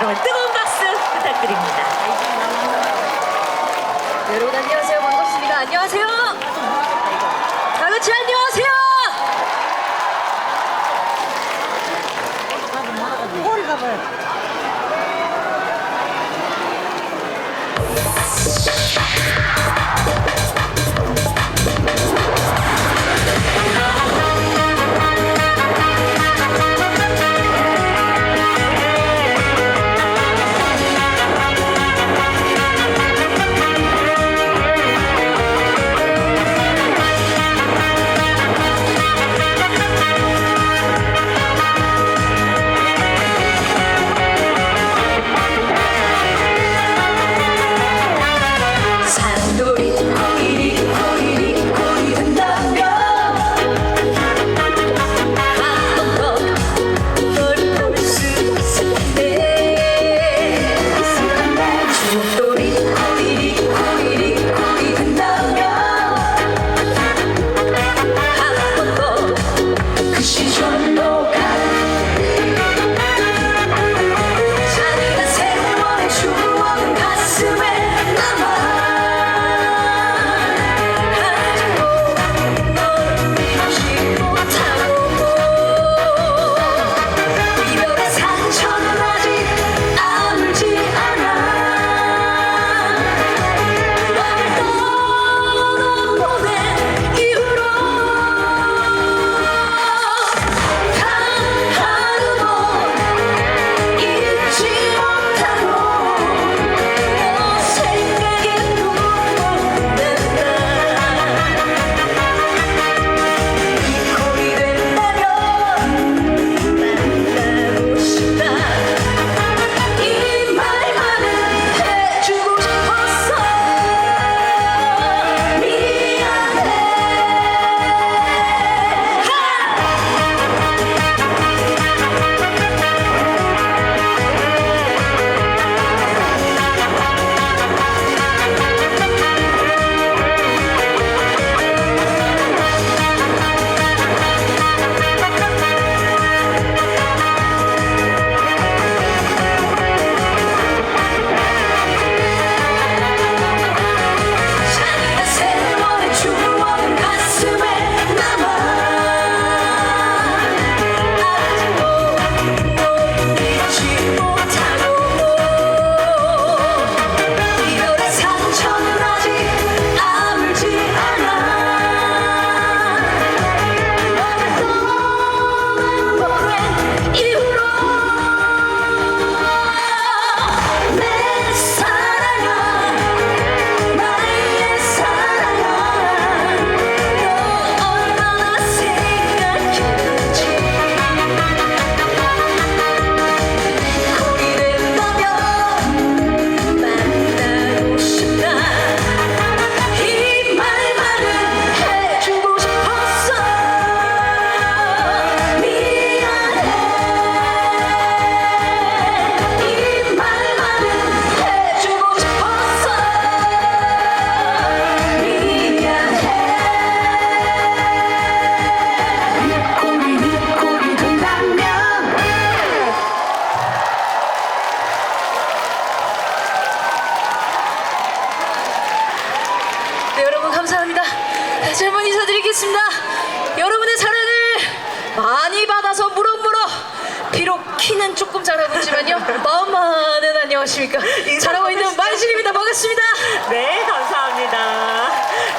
여러분 뜨거운 박수 부탁드립니다. 여러분 안녕하세요. 반갑습니다. 안녕하세요. 다 같이 안녕하세요. 산돌이 자라보지만요 마음만은 안녕하십니까 잘하고 있는 만신입니다 반갑습니다 네, 감사합니다.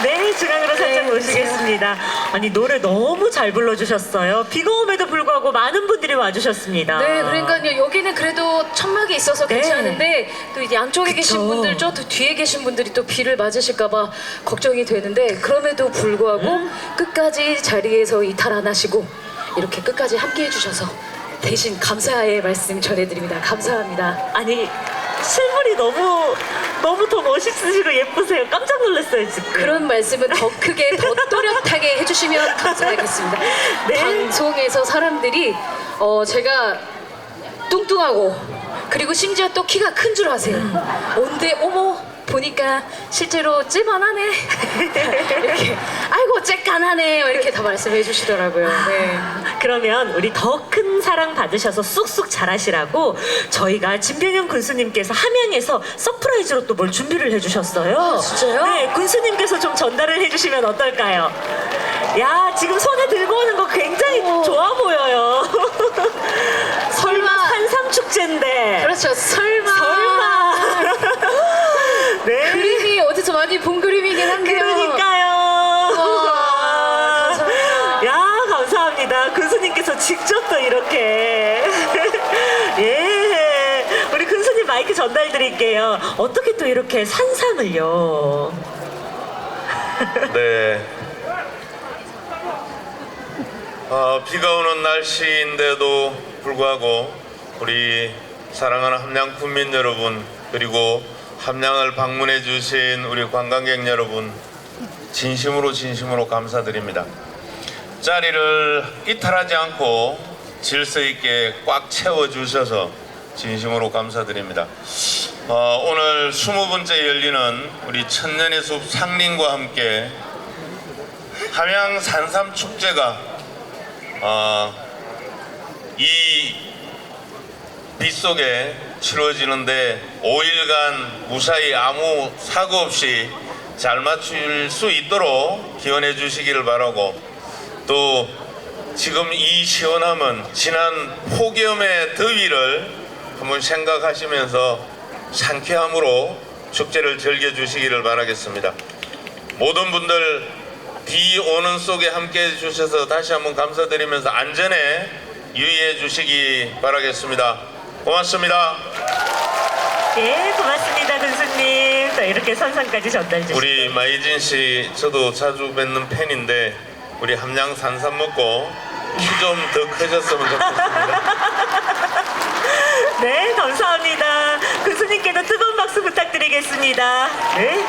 네, 중앙으로 살짝 네, 모시겠습니다. 아니, 노래 너무 잘 불러주셨어요. 비가 옴에도 불구하고 많은 분들이 와주셨습니다. 네 그러니까요 여기는 그래도 천막이 있어서 네. 괜찮은데 또 이제 양쪽에 계신. 분들 저 뒤에 계신 분들이 또 비를 맞으실까봐 걱정이 되는데 그럼에도 불구하고 음. 끝까지 자리에서 이탈 안 하시고 이렇게 끝까지 함께 해주셔서 대신 감사의 말씀 전해드립니다 감사합니다 아니, 실물이 너무, 너무 더 멋있으시고 예쁘세요. 깜짝 놀랐어요, 지금. 그런 말씀은 더 크게 더 또렷하게 해주시면 감사하겠습니다. 네. 방송에서 사람들이 어 제가 뚱뚱하고 그리고 심지어 또 키가 큰 줄 아세요. 온데 어머 보니까 실제로 찌만하네. 이렇게 아이고 쬐깐하네 이렇게 다 말씀해 주시더라고요. 네. 그러면 우리 더 큰 사랑 받으셔서 쑥쑥 잘하시라고 저희가 진병현 군수님께서 함양에서 서프라이즈로 또 뭘 준비를 해주셨어요. 아, 진짜요? 네, 군수님께서 좀 전달을 해주시면 어떨까요? 야, 지금 손에 들고 오는 거 굉장히 오. 좋아 보여요. 설마. 산삼 축제인데. 그렇죠. 설마. 네. 그림이 어디서 많이 본 그림이긴 한데요. 그러니까요. 와, 감사합니다. 야, 감사합니다. 군수님께서 직접 또 이렇게. 예. 우리 군수님 마이크 전달 드릴게요. 어떻게 또 이렇게 산삼을요? 네. 어, 비가 오는 날씨인데도 불구하고 우리 사랑하는 함양 군민 여러분 그리고 함양을 방문해 주신 우리 관광객 여러분 진심으로 진심으로 감사드립니다. 자리를 이탈하지 않고 질서 있게 꽉 채워 주셔서 진심으로 감사드립니다. 어, 오늘 20번째 열리는 우리 천년의 숲 상림과 함께 함양 산삼 축제가 어, 이 빗속에 치러지는데 5일간 무사히 아무 사고 없이 잘 맞출 수 있도록 기원해 주시기를 바라고 또 지금 이 시원함은 지난 폭염의 더위를 한번 생각하시면서 상쾌함으로 축제를 즐겨 주시기를 바라겠습니다. 모든 분들 비 오는 속에 함께 해 주셔서 다시 한번 감사드리면서 안전에 유의해 주시기 바라겠습니다. 고맙습니다. 예, 고맙습니다, 군수님. 또 이렇게 선상까지 전달 주시고. 우리 마이진 씨 저도 자주 뵙는 팬인데 우리 함양 산삼 먹고 키 좀 더 커졌으면 좋겠습니다. 네, 감사합니다. 군수님께도 뜨거운 박수 부탁드리겠습니다. 네.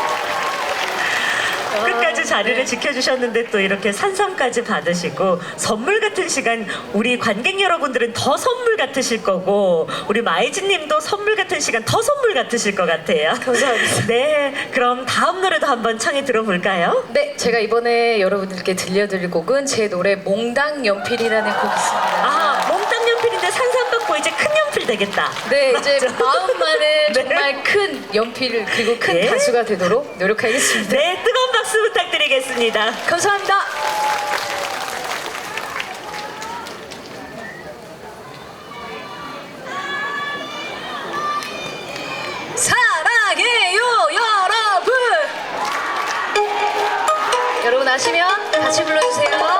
끝까지 자리를 지켜주셨는데 또 이렇게 산삼까지 받으시고 선물 같은 시간 우리 관객 여러분들은 더 선물 같으실 거고 우리 마이진님도 선물 같은 시간 더 선물 같으실 것 같아요. 감사합니다. 네, 그럼 다음 노래도 한번 청해 들어볼까요? 네, 제가 이번에 여러분들께 들려드릴 곡은 제 노래 몽당 연필이라는 곡이 있습니다. 아, 되겠다. 네, 이제 맞죠? 마음만의 네. 정말 큰 연필 그리고 큰 예. 가수가 되도록 노력하겠습니다. 네, 뜨거운 박수 부탁드리겠습니다. 감사합니다. 사랑해요, 여러분. 여러분 아시면 같이 불러주세요.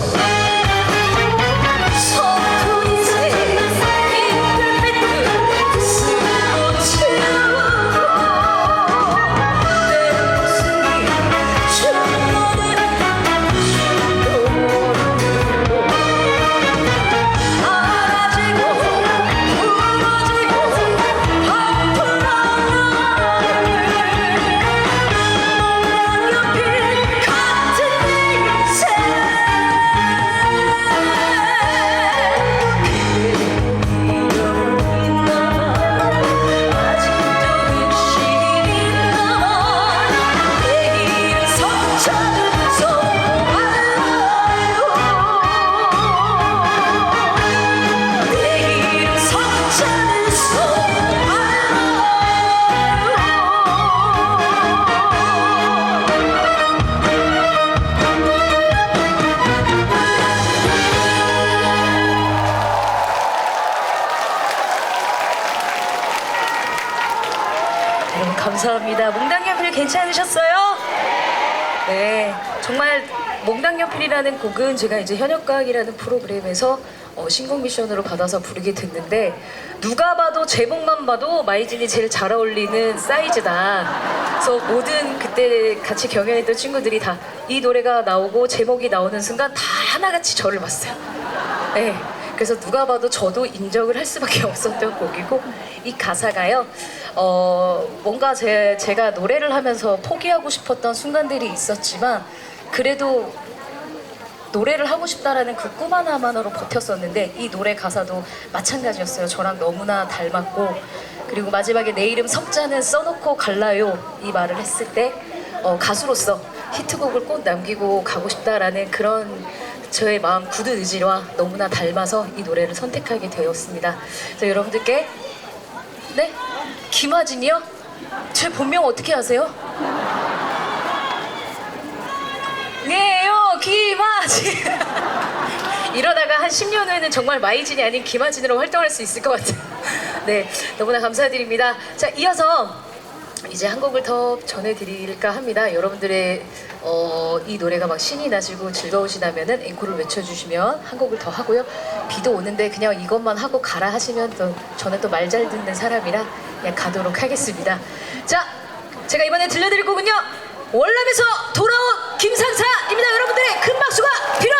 Bye. 네, 정말 몽당연필이라는 곡은 제가 이제 현역가학이라는 프로그램에서 어, 신곡 미션으로 받아서 부르게 됐는데 누가 봐도 제목만 봐도 마이진이 제일 잘 어울리는 사이즈다. 그래서 모든 그때 같이 경연했던 친구들이 다 이 노래가 나오고 제목이 나오는 순간 다 하나같이 저를 봤어요. 네. 그래서 누가 봐도 저도 인정을 할 수밖에 없었던 곡이고 이 가사가요. 어 뭔가 제 제가 노래를 하면서 포기하고 싶었던 순간들이 있었지만 그래도 노래를 하고 싶다라는 그 꿈 하나만으로 버텼었는데 이 노래 가사도 마찬가지였어요. 저랑 너무나 닮았고 그리고 마지막에 내 이름 석자는 써놓고 갈라요 이 말을 했을 때 어, 가수로서 히트곡을 꼭 남기고 가고 싶다라는 그런 저의 마음 굳은 의지와 너무나 닮아서 이 노래를 선택하게 되었습니다. 그래서 여러분들께 네 김하진이요? 제 본명 어떻게 아세요? 네요 김하진 이러다가 한 10년 후에는 정말 마이진이 아닌 김하진으로 활동할 수 있을 것 같아요 네 너무나 감사드립니다 자 이어서 이제 한 곡을 더 전해드릴까 합니다. 여러분들의 어, 이 노래가 막 신이 나시고 즐거우시다면은 앵콜을 외쳐주시면 한 곡을 더 하고요. 비도 오는데 그냥 이것만 하고 가라 하시면 또 저는 또 말 잘 듣는 사람이라 그냥 가도록 하겠습니다. 자 제가 이번에 들려드릴 곡은요. 월남에서 돌아온 김상사입니다. 여러분들의 큰 박수가 필요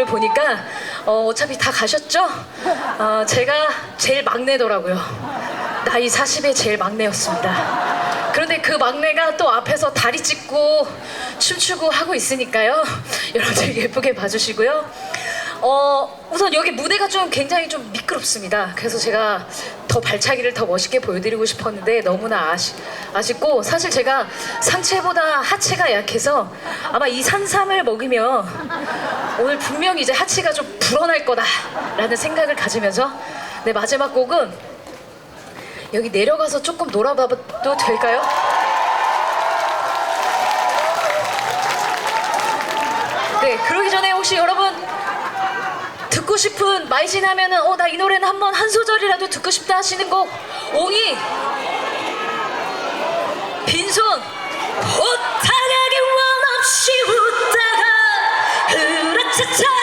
분들을 보니까 어, 어차피 다 가셨죠? 어, 제가 제일 막내더라고요. 나이 40에 제일 막내였습니다. 그런데 그 막내가 또 앞에서 다리 찢고 춤추고 하고 있으니까요. 여러분들 예쁘게 봐주시고요. 어, 우선 여기 무대가 좀 굉장히 좀 미끄럽습니다. 그래서 제가 더 발차기를 더 멋있게 보여드리고 싶었는데 너무나 아시, 아쉽고 사실 제가 상체보다 하체가 약해서 아마 이 산삼을 먹으면 오늘 분명히 이제 하체가 좀 불어날 거다라는 생각을 가지면서 네, 마지막 곡은 여기 내려가서 조금 놀아봐도 될까요? 네, 그러기 전에 혹시 여러분 듣고 싶은 마이진 하면은 어 나 이 노래는 한번 한 소절이라도 듣고 싶다 하시는 곡 옹이 빈손 호탕하게 원 없이 웃다가 흐라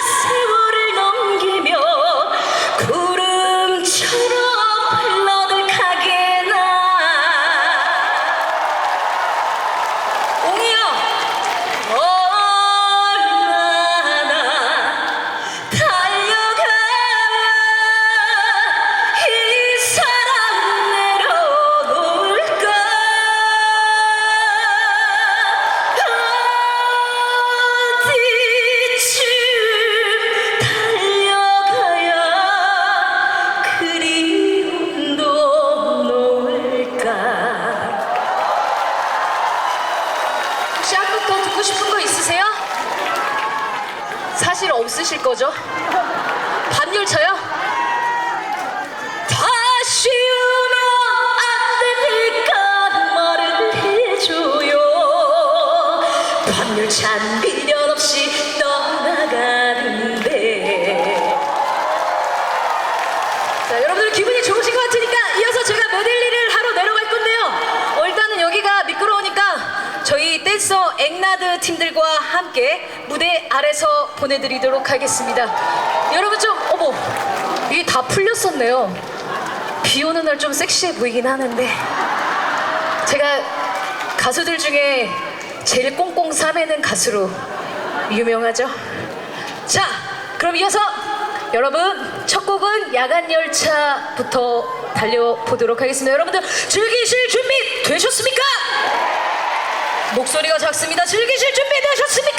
미련 없이 떠나가는데 자, 여러분들 기분이 좋으신 것 같으니까 이어서 제가 메들리를 하러 내려갈 건데요. 어, 일단은 여기가 미끄러우니까 저희 댄서 앵나드 팀들과 함께 무대 아래서 보내드리도록 하겠습니다. 여러분 좀 어머 이게 다 풀렸었네요. 비 오는 날 좀 섹시해 보이긴 하는데 제가 가수들 중에 제일 꽁꽁 싸매는 가수로 유명하죠. 자, 그럼 이어서 여러분 첫 곡은 야간 열차부터 달려보도록 하겠습니다. 여러분들 즐기실 준비 되셨습니까? 목소리가 작습니다. 즐기실 준비 되셨습니까?